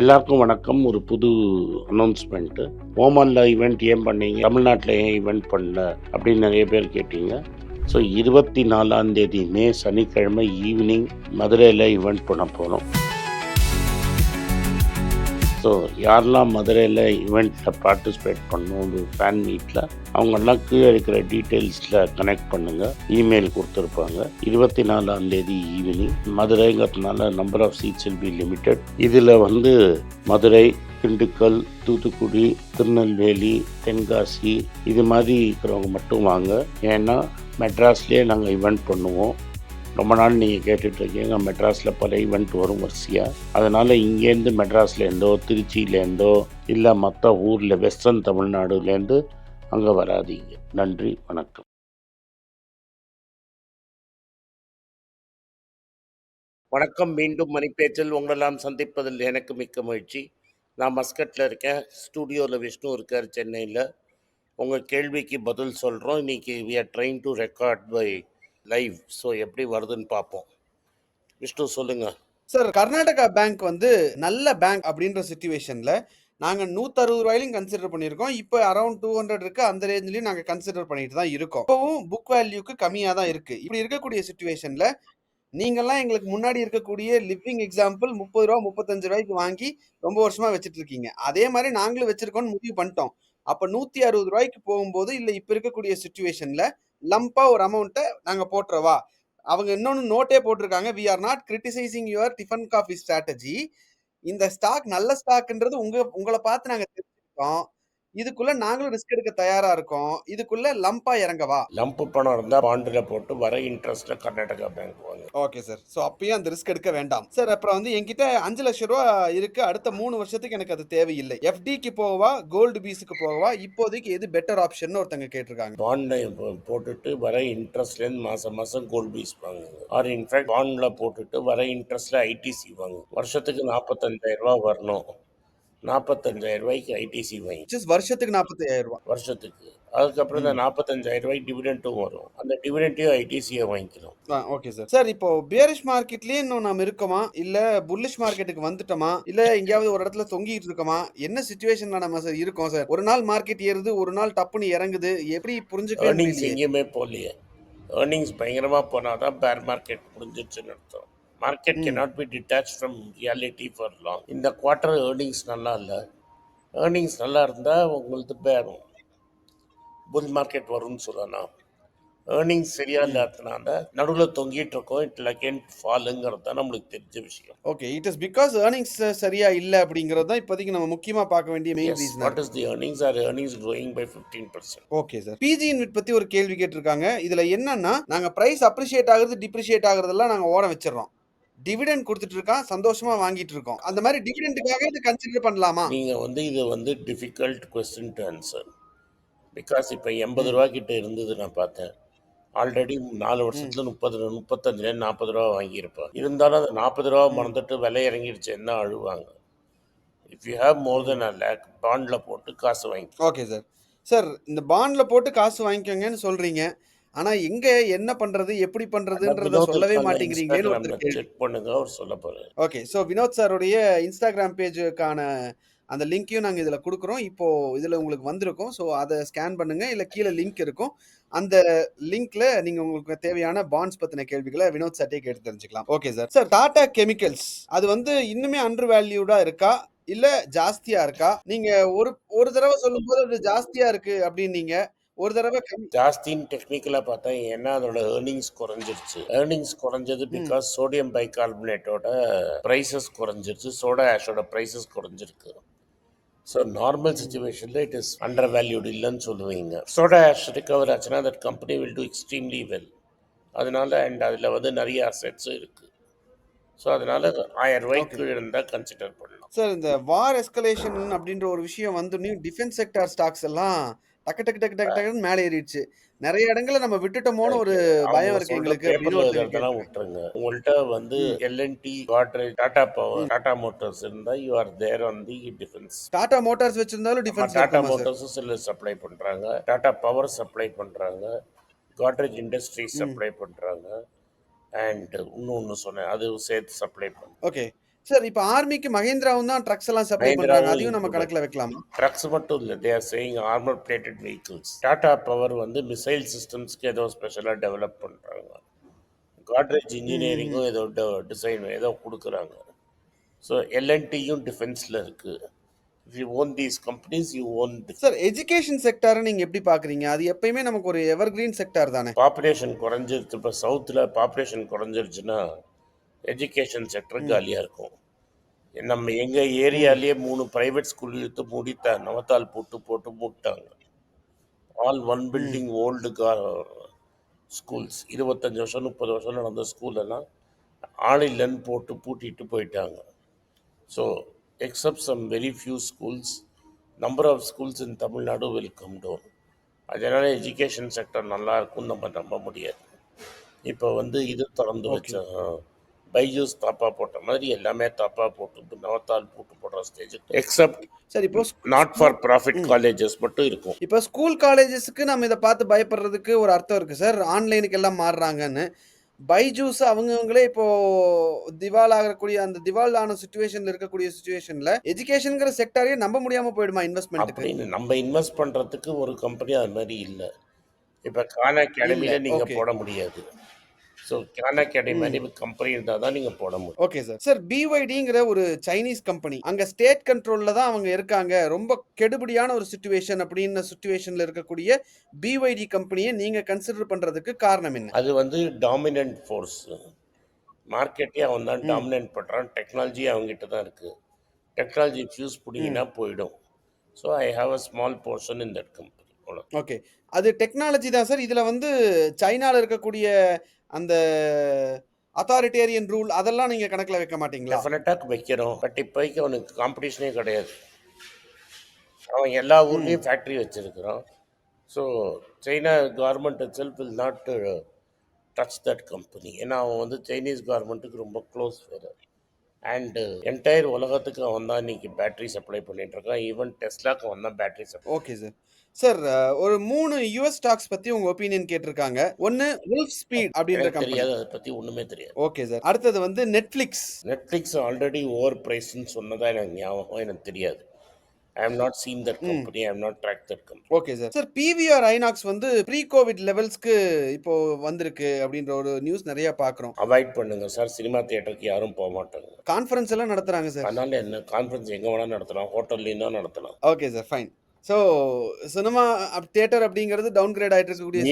எல்லாருக்கும் வணக்கம். ஒரு புது அனௌன்ஸ்மெண்ட்டு ஓமனில் ஈவெண்ட் ஏன் பண்ணீங்க? தமிழ்நாட்டில் ஏன் ஈவெண்ட் பண்ணல? அப்படின்னு நிறைய பேர் கேட்டீங்க. ஸோ இருபத்தி நாலாம் தேதி மே சனிக்கிழமை ஈவினிங் மதுரையில் ஈவெண்ட் பண்ண போகிறோம் ஸோ யாரெல்லாம் மதுரையில் ஈவெண்ட்டில் பார்ட்டிசிபேட் பண்ணணும் ஒரு ஃபேன் மீட்டில் அவங்கெல்லாம் கீழே இருக்கிற டீட்டெயில்ஸில் கனெக்ட் பண்ணுங்கள் இமெயில் கொடுத்துருப்பாங்க. இருபத்தி நாலாம் தேதி evening மதுரைங்கிறதுனால number of seats will be limited இதில் வந்து மதுரை திண்டுக்கல் தூத்துக்குடி திருநெல்வேலி தென்காசி இது மாதிரி இருக்கிறவங்க மட்டும் வாங்க. ஏன்னா மெட்ராஸ்லேயே நாங்கள் ஈவெண்ட் பண்ணுவோம். ரொம்ப நாள் நீங்கள் கேட்டுட்ருக்கீங்க. மெட்ராஸில் பல ஈவெண்ட் வரும் வரிசையாக அதனால் இங்கேருந்து மெட்ராஸ்லேருந்தோ திருச்சியிலேருந்தோ இல்லை மற்ற ஊரில் வெஸ்டர்ன் தமிழ்நாடுலேருந்து அங்கே வராதீங்க. நன்றி வணக்கம். வணக்கம். மீண்டும் மணிப்பேச்சில் உங்களெல்லாம் சந்திப்பதில் எனக்கு மிக்க மகிழ்ச்சி. நான் மஸ்கட்டில் இருக்கேன். ஸ்டூடியோவில் விஷ்ணு இருக்கார் சென்னையில். உங்கள் கேள்விக்கு பதில் சொல்கிறோம் இன்றைக்கி we are trying to record by live so எப்படி வருதுன்னு பார்ப்போம். விஷ்ணு சொல்லுங்கள் சார் கர்நாடகா பேங்க் வந்து நல்ல பேங்க் அப்படின்ற சுச்சுவேஷனில் நாங்கள் நூற்றறுபது ரூபாயிலும் கன்சிடர் பண்ணியிருக்கோம். இப்போ அரௌண்ட் டூ ஹண்ட்ரட் இருக்கு. அந்த ரேஞ்சிலையும் நாங்கள் கன்சிடர் பண்ணிட்டு தான் இருக்கோம். இப்போவும் புக் வேல்யூக்கு கம்மியாக தான் இருக்குது இப்படி இருக்கக்கூடிய சுச்சுவேஷனில் நீங்கள்லாம் எங்களுக்கு முன்னாடி இருக்கக்கூடிய லிவிங் எக்ஸாம்பிள் முப்பது ரூபா முப்பத்தஞ்சு ரூபாய்க்கு வாங்கி ரொம்ப வருஷமா வச்சுட்டு இருக்கீங்க. அதே மாதிரி நாங்களும் வச்சிருக்கோம்னு முடிவு பண்ணிட்டோம். அப்போ நூற்றி அறுபது ரூபாய்க்கு போகும்போது இல்லை இப்போ இருக்கக்கூடிய சுச்சுவேஷனில் லம்பா ஒரு அமௌண்ட்டை நாங்கள் போட்டுறவா அவங்க இன்னொன்று நோட்டே போட்டிருக்காங்க we are not criticising your tiffin coffee strategy இந்த ஸ்டாக் நல்ல ஸ்டாக்ன்றது உங்க உங்களை பார்த்து நாங்கள் தெரிஞ்சுக்கிட்டோம். இதுக்குள்ள நாங்களும் ரிஸ்க் எடுக்க தயாரா இருக்கோம். இதுக்குள்ள லம்பா இறங்கவா லம்பு பணம் இருந்தால் பாண்டில் போட்டு வர இன்ட்ரெஸ்ட்டில் கர்நாடகா பேங்க் வாங்க. ஓகே சார் ஸோ அப்பயும் அந்த ரிஸ்க் எடுக்க வேண்டாம். சார் அப்புறம் வந்து என்கிட்ட அஞ்சு லட்சம் ரூபா இருக்கு. அடுத்த மூணு வருஷத்துக்கு எனக்கு அது தேவையில்லை. எஃப்டிக்கு போகவா கோல்டு பீஸுக்கு போகவா இப்போதைக்கு எது பெட்டர் ஆப்ஷன் ஒருத்தங்க கேட்டிருக்காங்க. பாண்டை போட்டுட்டு வர இன்ட்ரெஸ்ட்லேருந்து மாதம் மாதம் கோல்ட் பீஸ் வாங்குங்க. ஆர் இன்ஃபேக்ட் பாண்டில் போட்டுட்டு வர இன்ட்ரெஸ்ட்டில் ஐடிசி வாங்க வருஷத்துக்கு நாற்பத்தஞ்சாயிரம் ரூபா வரணும். நாற்பத்தஞ்சாயிரம் ரூபாய்க்கு ஐடிசி வாங்கி Just வருஷத்துக்கு நாற்பத்தாயிரம் ரூபாய் வருஷத்துக்கு. அதுக்கப்புறம் இந்த நாற்பத்தஞ்சாயிரம் ரூபாய்க்கு டிவிடெண்ட்டும் வரும். அந்த டிவிடெண்ட்டையும் ஐடிசியை வாங்கிக்கணும் ஓகே சார் சார் இப்போ பேரிஷ் மார்க்கெட்லயே இன்னும் நாம இருக்கோமா? இல்ல புல்லிஷ் மார்க்கெட்டுக்கு வந்துட்டோமா? இல்ல எங்கேயாவது ஒரு இடத்துல தொங்கிட்டு இருக்கோமா? என்ன சுச்சுவேஷன்ல நம்ம சார் இருக்கோம் சார் ஒரு நாள் மார்க்கெட் ஏறுது ஒரு நாள் டப்புன்னு இறங்குது. எப்படி முடியலையே. எங்கேயுமே போகலையே. ஏர்னிங்ஸ் பயங்கரமாக போனால் தான் பேர் மார்க்கெட் முடிஞ்சிருச்சுன்னு அர்த்தம். Market cannot be detach from reality for long இந்த குவார்ட்டர் ஏர்னிங்ஸ் நல்லா இல்லை. ஏர்னிங்ஸ் நல்லா இருந்தால் உங்களுக்கு பேரும் புல் மார்க்கெட் வரும்னு சொல்லலாம் ஏர்னிங்ஸ் சரியா ம். இல்லாததுனால நடுவில் தொங்கிட்டு இருக்கோம். இட் லகேன் ஃபாலுங்கிறது தான் நம்மளுக்கு தெரிஞ்ச விஷயம். Okay it is because earnings சரியா இல்ல அப்படிங்கறது தான் இப்போதைக்கு நம்ம முக்கியமா பார்க்க வேண்டிய main reason what is the earnings are earnings growing by fifteen percent okay sir PG InvIT பத்தி ஒரு கேள்வி கேட்டிருக்காங்க. இதுல என்னன்னா நாங்க பிரைஸ் அப்ரிஷியேட் ஆகுறது டிப்ரிஷியேட் ஆகுறதெல்லாம் நாங்க ஓரம் வச்சிடறோம். டிவிடெண்ட் கொடுத்துட்டு இருக்கான் சந்தோஷமா வாங்கிட்டு இருக்கோம் அந்த மாதிரி டிவிடெண்டுக்காக இது கன்சிடர் பண்ணலாமா? நீங்கள் வந்து இது வந்து difficult question to answer because இப்போ எண்பது ரூபா கிட்ட இருந்தது நான் பார்த்தேன். ஆல்ரெடி நாலு வருஷத்துல முப்பது முப்பத்தஞ்சுல நாற்பது ரூபா வாங்கியிருப்பேன் இருந்தாலும் அந்த நாற்பது ரூபா மறந்துட்டு விலை இறங்கிடுச்சு என்ன அழுவாங்க? If you have more then a lakh பாண்டில் போட்டு காசு வாங்கி ஓகே சார் சார் இந்த பாண்ட்ல போட்டு காசு வாங்கிக்கோங்கன்னு சொல்றீங்க. ஆனா எங்க என்ன பண்றது எப்படி பண்றதுன்றத சொல்லவே கேள்வி. செக் பண்ணுங்க அவர் சொல்ல போகிறார் ஓகே ஸோ வினோத் சாருடைய இன்ஸ்டாகிராம் பேஜுக்கான அந்த லிங்க்கையும் நாங்கள் இதில் கொடுக்குறோம். இப்போ இதில் உங்களுக்கு வந்திருக்கும். ஸோ அதை ஸ்கேன் பண்ணுங்க. இல்லை கீழே லிங்க் இருக்கும். அந்த லிங்க்ல நீங்க உங்களுக்கு தேவையான பாண்ட்ஸ் பத்தின கேள்விகளை வினோத் சார்ட்டே கேட்டு தெரிஞ்சுக்கலாம். Okay sir sir Tata Chemicals அது வந்து இன்னுமே அண்டர் வேல்யூடா இருக்கா? இல்ல ஜாஸ்தியா இருக்கா? நீங்க ஒரு ஒரு தடவை சொல்லும்போது அது ஜாஸ்தியா இருக்கு அப்படின்னீங்க. ஒரு தடவை ஜாஸ்தின்னு டெக்னிக்கலாக பார்த்தா ஏன்னா அதோட ஏர்னிங்ஸ் குறைஞ்சிருச்சு. ஏர்னிங்ஸ் குறைஞ்சது பிகாஸ் சோடியம் பைகார்பனேட்டோட ப்ரைஸஸ் குறைஞ்சிருச்சு. சோடா ஆஷோட ப்ரைஸஸ் குறைஞ்சிருக்கு. ஸோ நார்மல் சுச்சுவேஷனில் இட் இஸ் அண்டர் வேல்யூடு இல்லைன்னு சொல்லுவீங்க. சோடா ஆஷ் ரிகவர் ஆச்சுன்னா that company will do extremely well அதனால அண்ட் அதில் வந்து நிறைய அசெட்ஸும் இருக்குது ஸோ அதனால ஆயிரம் ரூபாய்க்கு இருந்தால் கன்சிடர் பண்ணலாம். சார் இந்த வார் எஸ்கலேஷன் அப்படின்ற ஒரு விஷயம் வந்து டிஃபென்ஸ் செக்டார் ஸ்டாக்ஸ் எல்லாம் டக்கு டக்கு டக்கு டக்கு டக்குன்னு மேலே ஏறிடுச்சு. நிறைய இடங்கள்ல நம்ம விட்டுட்டோமோன்னு ஒரு பயம் இருக்கு எங்களுக்கு. விட்டுருங்க. உங்கள்கிட்ட வந்து L and T Godrej Tata Power Tata Motors இருந்தால் you are there on the defence Tata Motors வச்சிருந்தாலும் ஆமாம் டிஃபென்ஸ்ல டாடா மோட்டார்ஸும் சில சப்ளை பண்ணுறாங்க டாடா பவர் சப்ளை பண்ணுறாங்க காட்ரேஜ் இண்டஸ்ட்ரீஸ் சப்ளை பண்ணுறாங்க அண்ட் இன்னொன்று சொன்னேன் அது சேர்த்து சப்ளை பண்ண ஓகே சார் இப்ப ஆர்மிக்கு மஹேந்திராவும் தான் ட்ரக்ஸ் எல்லாம் சப்ளை பண்றாங்க. அதையும் நம்ம. கணக்குல வைக்கலாமா? ட்ரக்ஸ் மட்டும் இல்லை they are saying armour plated vehicles. Tata Power வந்து மிசைல் சிஸ்டம்ஸ்க்கு ஏதோ ஸ்பெஷலாக டெவலப் பண்ணுறாங்க காட்ரேஜ் இன்ஜினியரிங்கும் ஏதோ டிசைன் ஏதோ கொடுக்குறாங்க. ஸோ எல்என்டியும் டிஃபென்ஸில் இருக்குது if you own these companies you own sir education செக்டாரை நீங்க எப்படி பாக்குறீங்க? அது எப்பயுமே நமக்கு ஒரு எவர்கிரீன் செக்டார் தானே? பாப்புலேஷன் குறைஞ்சிருச்சு. இப்போ சவுத்தில் பாப்புலேஷன் குறைஞ்சிருச்சுன்னா எஜுகேஷன் செக்டர் காலியாக இருக்கும். நம்ம எங்கள் ஏரியாலேயே மூணு ப்ரைவேட் ஸ்கூல் எடுத்து மூடித்த நவத்தால் போட்டு போட்டு மூட்டாங்க. ஆல் ஒன் பில்டிங் ஓல்டு கா ஸ்கூல்ஸ் இருபத்தஞ்சி வருஷம் முப்பது வருஷம் நடந்த ஸ்கூலெல்லாம் ஆள் இல்லைன்னு போட்டு பூட்டிட்டு போயிட்டாங்க. So except some very few schools number of schools in Tamil Nadu will come down அதனால் எஜுகேஷன் செக்டர் நல்லா இருக்கும்னு நம்ம நம்ப முடியாது. இப்போ வந்து இது திறந்து வச்ச பைஜூஸ் தாப்பா போட்ட மாதிரி எல்லாமே தாப்பா போட்டு நவத்தால் போட்டு போடுற ஸ்டேஜ் எக்ஸப்ட் சார் இப்போ நாட் ஃபார் ப்ராஃபிட் காலேஜஸ் மட்டும் இருக்கும். இப்போ ஸ்கூல் காலேஜஸ்க்கு நம்ம இதை பார்த்து பயப்படுறதுக்கு ஒரு அர்த்தம் இருக்கு சார் ஆன்லைனுக்கு எல்லாம் மாறுறாங்கன்னு. பைஜூஸ் அவங்கவுங்களே இப்போ திவால் ஆகக்கூடிய அந்த திவால் ஆன சுச்சுவேஷன்ல இருக்கக்கூடிய சுச்சுவேஷன்ல எஜுகேஷன்ங்கிற செக்டாரையே நம்ப முடியாம போயிடுமா அப்படின்னு நம்ம இன்வெஸ்ட் பண்ணுறதுக்கு ஒரு கம்பெனி அது மாதிரி இல்லை. இப்போ கான் அகாடமியில் okay. போட முடியாது. ஸோ கான் அகாடமி மாதிரி கம்பெனி இருந்தால் தான் நீங்கள் போட முடியும். ஓகே சார் சார் பிஒய்டிங்கிற ஒரு சைனீஸ் கம்பெனி அங்க ஸ்டேட் கண்ட்ரோல்ல தான் அவங்க இருக்காங்க. ரொம்ப கெடுபடியான ஒரு சுச்சுவேஷன் அப்படின்னு சுச்சுவேஷன்ல இருக்கக்கூடிய பிஒய்டி கம்பெனியை நீங்க கன்சிடர் பண்றதுக்கு காரணம் என்ன? அது வந்து டாமினன்ட் ஃபோர்ஸ் மார்க்கெட்டே அவன் தான் டாமினன்ட் பண்ணுறான் டெக்னாலஜி அவங்ககிட்ட தான் இருக்குது டெக்னாலஜி ஃபியூஸ் பிடிங்கினா போயிடும். So I have a small portion in that company okay அது டெக்னாலஜி தான் சார் இதுல வந்து சைனால இருக்கக்கூடிய அந்த அத்தாரிட்டேரியன் ரூல் அதெல்லாம் நீங்க கணக்குல வைக்க மாட்டீங்களா? டெஃபினட்டாக வைக்கிறோம். பட் இப்போதைக்கு அவனுக்கு காம்படிஷனே கிடையாது. அவன் எல்லா ஊர்லேயும் ஃபேக்ட்ரி வச்சிருக்கிறான். So China government self will not touch that company ஏன்னா அவன் வந்து சைனீஸ் கவர்மெண்ட்டுக்கு ரொம்ப க்ளோஸ் வேறு. அண்டு என்டையர் உலகத்துக்கு அவன் தான் இன்னைக்கு பேட்டரி சப்ளை பண்ணிட்டு இருக்கான். ஈவன் டெஸ்லாக்கு அவன் தான் battery supply okay sir sir ஒரு மூணு யூஎஸ் ஸ்டாக்ஸ் பத்தி உங்க ஒப்பீனியன் கேட்டிருக்காங்க. ஒன்னு உல்ஃப் ஸ்பீட் அப்படின்ற கம்பெனி தெரியாது அதை பற்றி ஒன்றுமே தெரியாது. ஓகே சார் அடுத்தது வந்து நெட்ஃபிளிக்ஸ் நெட்ஃப்ளிக்ஸ் ஆல்ரெடி ஓவர் ப்ரைஸ்ன்னு சொன்னதா எனக்கு ஞாபகம் எனக்கு தெரியாது. I am not seen that company I am not track that company okay sir sir PVR INOX வந்து ப்ரீ கோவிட் லெவல்ஸ்க்கு இப்போ வந்திருக்கு அப்படின்ற ஒரு நியூஸ் நிறைய பார்க்குறோம் அவாய்ட் பண்ணுங்க சார் சினிமா தியேட்டருக்கு யாரும் போக மாட்டாங்க. கான்ஃபரன்ஸ் எல்லாம் நடத்துறாங்க சார் அதனால என்ன கான்ஃபரன்ஸ் எங்கே வேணால் நடத்தலாம் ஹோட்டல்லையும் நடத்தலாம். Okay sir fine so cinema theatre அப்படிங்கிறது டவுன் கிரேட் ஆயிட்டு இருக்கக்கூடிய.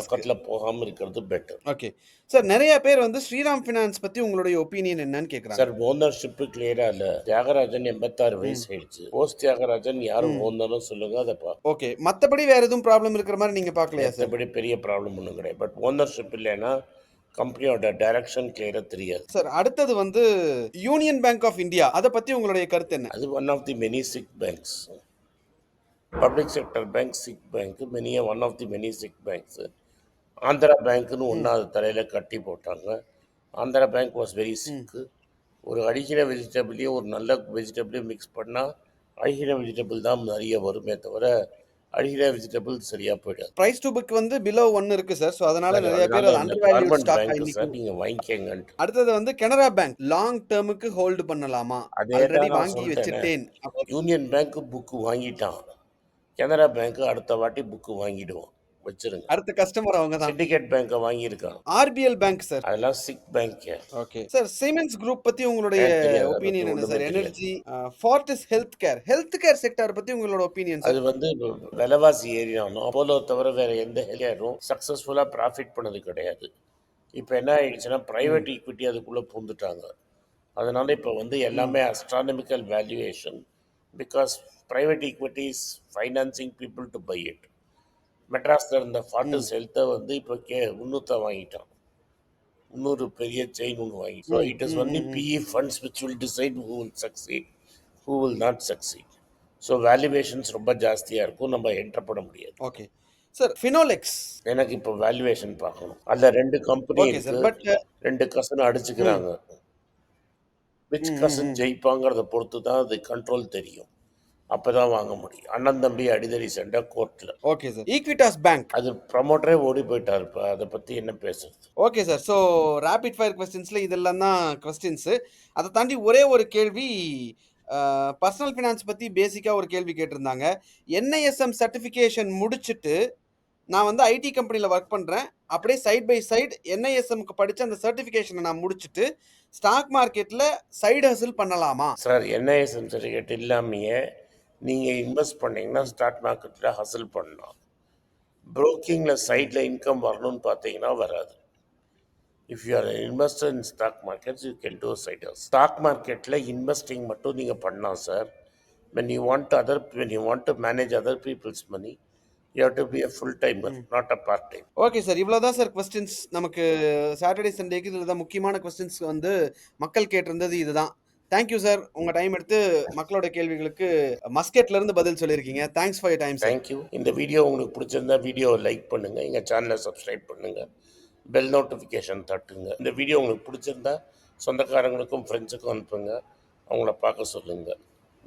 பக்கத்தில் போகாமல் இருக்கிறது பெட்டர் ஓகே சார் நிறைய பேர் வந்து ஸ்ரீராம் ஃபினான்ஸ் பத்தி உங்களுடைய ஒப்பீனியன் என்னன்னு கேக்குறாங்க. சார் ஓனர்ஷிப்பு கிளியரா இல்ல? தியாகராஜன் எண்பத்தாறு வயசு ஆயிடுச்சு. போஸ்ட் தியாகராஜன் யாரும் ஓனரும் சொல்லுங்க அதை ஓகே மத்தபடி வேற எதுவும் ப்ராப்ளம் இருக்கிற மாதிரி நீங்க பார்க்கலையா சார் மற்றபடி பெரிய ப்ராப்ளம் ஒன்றும் கிடையாது. பட் ஓனர்ஷிப் இல்லைன்னா கம்பெனியோட டைரக்ஷன் கிளியரா தெரியாது. சார் அடுத்தது வந்து யூனியன் பேங்க் ஆஃப் இந்தியா அதை பத்தி உங்களுடைய கருத்து என்ன? அது one of the many sick banks public sector bank sick bank many one of the many sick banks Andhra பேங்க்னு ஒன்றாவது தலையில் கட்டி போட்டாங்க. Andhra bank was very sick ஒரு அடிக்கிற வெஜிடபிளையும் ஒரு நல்ல வெஜிடபிளையும் மிக்ஸ் பண்ணால் அழுகிற வெஜிடபிள் தான் நிறைய வருமே தவிர அழுகிற வெஜிடபிள் சரியாக போயிடாது. பிரைஸ் டு புக் வந்து பிலோ ஒன் இருக்கு சார் ஸோ அதனால நிறைய பேர் under government stock bank sir நீங்கள் வாங்கிக்கங்கன்ட்டு. அடுத்தது வந்து கனரா பேங்க் லாங் டேர்முக்கு ஹோல்டு பண்ணலாமா? அதே வாங்கி. வச்சுட்டேன். யூனியன் பேங்க் புக்கு வாங்கிட்டான். கனரா பேங்க் அடுத்த வாட்டி புக்கு வாங்கிடுவோம். வச்சிருங்க. அடுத்த கஸ்டமர் அவங்க தான். சிண்டிகேட் பேங்கை வாங்கியிருக்கான் ஆர்பிஎல் பேங்க் சார் அதெல்லாம் sick bank okay sir cements group பத்தி உங்களுடைய ஒப்பீனியன் என்ன sir energy Fortis health care health care sector பத்தி உங்களோட ஒப்பீனியன் அது வந்து விலைவாசி ஏறினாலும் அப்போலோ தவிர வேற எந்த ஹெல்த் சக்ஸஸ்ஃபுல்லாக ப்ராஃபிட் பண்ணது கிடையாது. இப்போ என்ன ஆயிடுச்சுன்னா ப்ரைவேட் ஈக்விட்டி அதுக்குள்ளே பூந்துட்டாங்க. அதனால இப்போ வந்து எல்லாமே astronomical valuation because private equities financing people to buy it மெட்ராஸில் இருந்த ஃபார்டஸ் ஹெல்த்தை வந்து இப்போ கே முந்நூற்றை வாங்கிட்டான். முந்நூறு பெரிய செயின் ஒன்று வாங்கி so it is only PE funds which will decide who will succeed who will not succeed so valuations ரொம்ப ஜாஸ்தியாக இருக்கும். நம்ம என்டர் பண்ண முடியாது. ஓகே சார் ஃபினோலெக்ஸ் எனக்கு இப்போ வேல்யூவேஷன் பார்க்கணும். அதில் ரெண்டு கம்பெனி பட் ரெண்டு கசன் அடிச்சுக்கிறாங்க. விச் கசன் ஜெயிப்பாங்கிறத பொறுத்து தான் அது கண்ட்ரோல் தெரியும். அப்போ தான் வாங்க முடியும். அண்ணன் தம்பி அடிதடி சண்டை கோர்ட்டில் ஓகே சார் ஈக்விட்டாஸ் பேங்க் அது ப்ரமோட்டரே ஓடி போயிட்டார் இப்போ. அதை பற்றி என்ன பேசுறது? Okay sir so rapid fire கொஸ்டின்ஸில் இதெல்லாம் தான் கொஸ்டின்ஸு அதை தாண்டி ஒரே ஒரு கேள்வி பர்சனல் ஃபினான்ஸ் பற்றி பேசிக்காக ஒரு கேள்வி கேட்டிருந்தாங்க. என்ஐஎஸ்எம் சர்டிஃபிகேஷன் முடிச்சுட்டு நான் வந்து ஐடி கம்பெனியில் ஒர்க் பண்ணுறேன் அப்படியே சைட் பை சைடு என்ஐஎஸ்எம்க்கு படித்த அந்த சர்டிஃபிகேஷனை நான் முடிச்சுட்டு ஸ்டாக் மார்க்கெட்டில் சைடு ஹசில் பண்ணலாமா? சார் என்ஐஎஸ்எம் சர்டிஃபிகேட் இல்லாமையே நீங்கள் இன்வெஸ்ட் பண்ணிங்கன்னா ஸ்டாக் மார்க்கெட்டில் ஹசில் பண்ணலாம். ப்ரோக்கிங்கில் சைடில் இன்கம் வரணும்னு பார்த்தீங்கன்னா வராது. If you are investor in stock markets you can do side stock மார்க்கெட்டில் இன்வெஸ்டிங் மட்டும் நீங்கள் பண்ணலாம் sir when you want other when you want to manage other peoples money you have to be a full timer not a part time okay sir இவ்வளோ தான் sir questions நமக்கு Saturday சண்டேக்கு இதில் தான் முக்கியமான கொஸ்டின்ஸ் வந்து மக்கள் கேட்டிருந்தது இதுதான். தேங்க்யூ சார் உங்கள் டைம் எடுத்து மக்களோட கேள்விகளுக்கு மஸ்கெட்ல இருந்து பதில் சொல்லியிருக்கீங்க. Thanks for time thank you இந்த வீடியோ உங்களுக்கு பிடிச்சிருந்தா வீடியோவை லைக் பண்ணுங்கள் எங்கள் சேனலை சப்ஸ்கிரைப் பண்ணுங்கள் பெல் நோட்டிஃபிகேஷன் தட்டுங்க. இந்த வீடியோ உங்களுக்கு பிடிச்சிருந்தா சொந்தக்காரங்களுக்கும் ஃப்ரெண்ட்ஸுக்கும் அனுப்புங்க. அவங்கள பார்க்க சொல்லுங்கள்